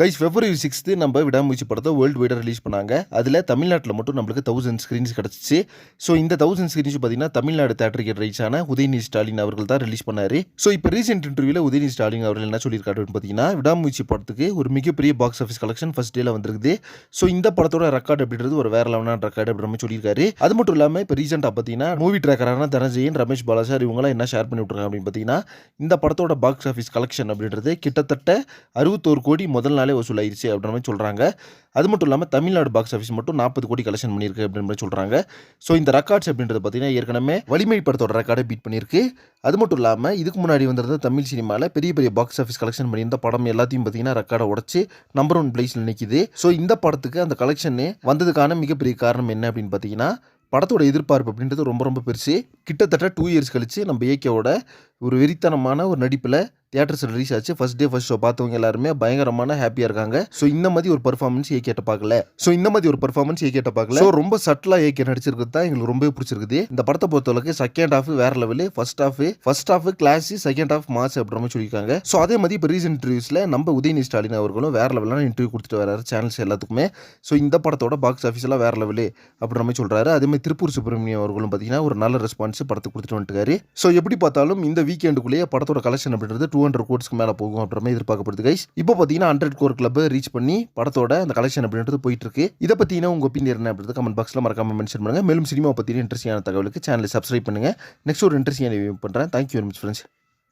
Guys February sixth நம்ம விடாமுயற்சி படத்தை வேர்ல்டு வைடாக ரிலீஸ் பண்ணாங்க. அதில் தமிழ்நாட்டில் மட்டும் நம்மளுக்கு தௌசண்ட் ஸ்க்ரீன்ஸ் கிடச்சிச்சு. ஸோ இந்த தௌசண்ட் ஸ்க்ரீன்ஸ் பார்த்தீங்கன்னா தமிழ்நாடு தேட்டருக்கு ரைட்ஸான உதயநிதி ஸ்டாலின் அவர்கள் தான் ரிலீஸ் பண்ணார். ஸோ இப்போ ரீசெண்ட் இன்டர்வியூவில் உதயநிதி ஸ்டாலின் அவர்கள் என்ன சொல்லியிருக்காரு அப்படின்னு பார்த்தீங்கன்னா விடாமுயற்சி படத்துக்கு ஒரு மிகப்பெரிய பாக்ஸ் ஆஃபீஸ் கலெக்ஷன் ஃபஸ்ட் டேல வந்திருக்குது. ஸோ இந்த படத்தோட ரெக்கார்டு அப்படின்றது ஒரு வேற லெவலான ரெக்கார்டு அப்படின்ற மாதிரி சொல்லியிருக்காரு. அது மட்டும் இல்லாமல் இப்போ ரீசெண்டாக பார்த்தீங்கன்னா மூவி ட்ராக்கரான தனஜயன் ரமேஷ் பாலாசார் இவங்களாம் என்ன ஷேர் பண்ணி விட்ருக்காங்க அப்படின்னு பார்த்தீங்கன்னா இந்த படத்தோட பாக்ஸ் ஆஃபீஸ் கலெக்ஷன் அப்படின்றது கிட்டத்தட்ட அறுபத்தோரு கோடி முதல் நாள் வசூலாயிருச்சு அப்படின்ற மாதிரி சொல்கிறாங்க அது மட்டும் இல்லாமல் தமிழ்நாடு பாக்ஸ் ஆஃபீஸ் மட்டும் நாற்பது கோடி கலெக்ஷன் பண்ணியிருக்கு அப்படின்ற மாதிரி சொல்கிறாங்க ஸோ இந்த ரெக்கார்ட்ஸ் அப்படின்றது பார்த்தீங்கன்னா ஏற்கனவே வலிமை படத்தோட ரெக்கார்டை பீட் பண்ணியிருக்கு. அது மட்டும் இல்லாமல் இதுக்கு முன்னாடி வந்திருந்த தமிழ் சினிமாவில் பெரிய பெரிய பாக்ஸ் ஆஃபீஸ் கலெக்ஷன் பண்ணியிருந்த படம் எல்லாத்தையும் பார்த்தீங்கன்னா ரெக்கார்டை உடச்சி நம்பர் ஒன் பிளேஸில் நிற்கிது ஸோ இந்த படத்துக்கு அந்த கலெக்ஷன் வந்ததுக்கான மிகப்பெரிய காரணம் என்ன அப்படின்னு பார்த்தீங்கன்னா படத்தோட எதிர்பார்ப்பு அப்படின்றது ரொம்ப ரொம்ப பெருசு. கிட்டத்தட்ட டூ இயர்ஸ் கழித்து நம்ம ஏகேவோட ஒரு வெறித்தனமான ஒரு நடிப்பில் தியேட்டர்ஸ் ரிலீஸ் ஆச்சு. ஃபர்ஸ்ட் டே ஃபர்ஸ்ட் ஷோ பார்த்தவங்க எல்லாருமே பயங்கரமான ஹாப்பியாக இருக்காங்க. ஸோ இந்த மாதிரி ஒரு பர்ஃபார்மன்ஸ் ஏகேட்ட பார்க்கல. ஸோ இந்த மாதிரி ஒரு பர்ஃபார்மன்ஸ் ஏகேட்ட பார்க்கல. ஸோ ரொம்ப சட்டிலாக ஏகே நடிச்சிருக்கிறது தான் எங்களுக்கு ரொம்பவே பிடிச்சிருக்குது. இந்த படத்தை பொறுத்தளவுக்கு செகண்ட் ஹாஃப் வேற level first half first half class second half mass அப்படின்ற மாதிரி சொல்லியிருக்காங்க. ஸோ அதே மாதிரி இப்போ ரீசன் இன்டர்வியூஸில் நம்ம உதயநிதி ஸ்டாலின் அவர்களும் வேற லெவலான இன்டர்வியூ கொடுத்துட்டு வராரு சேனல்ஸ் எல்லாத்துக்குமே. ஸோ இந்த படத்தோட பாக்ஸ் ஆஃபீஸ்லாம் வேற லெவலு அப்படின்ற மாதிரி சொல்கிறாரு அதே மாதிரி திருப்பூர் சுப்பிரமணியம் அவர்களும் பார்த்தீங்கன்னா ஒரு நல்ல ரெஸ்பான்ஸ் படத்துக்கு கொடுத்துட்டு வந்துட்டுக்காரு ஸோ எப்படி பார்த்தாலும் இந்த வீக்கெண்டுக்குள்ளேயே படத்தோட கலெக்ஷன் அப்படின்றது டூ ஹண்ட்ரட் கோட்ஸ்க்கு மேலே போகும் அப்படின்ற மாதிரி எதிர்பார்க்கப்படுது கைஸ் இப்போ பார்த்தீங்கன்னா ஹண்ட்ரட் கோர் கிளப் ரீச் பண்ணி படத்தோட அந்த கலெக்ஷன் அப்படின்றது போயிட்டு இருக்கு இதை பற்றின உங்கள் ஒப்பீனியர் என்ன அப்படின்றது கமெண்ட் பாக்ஸில் மறக்காம மென்ஷன் பண்ணுங்கள் மேலும் சினிமா பற்றின இன்ட்ரெஸ்டிங்கான தகவலுக்கு சேனலை சப்ஸ்கிரைப் பண்ணுங்க. நெக்ஸ்ட் ஒரு இன்ட்ரெஸ்டிங்கான பண்ணுறேன் தேங்க்யூ வெரி மச் ஃப்ரெண்ட்ஸ்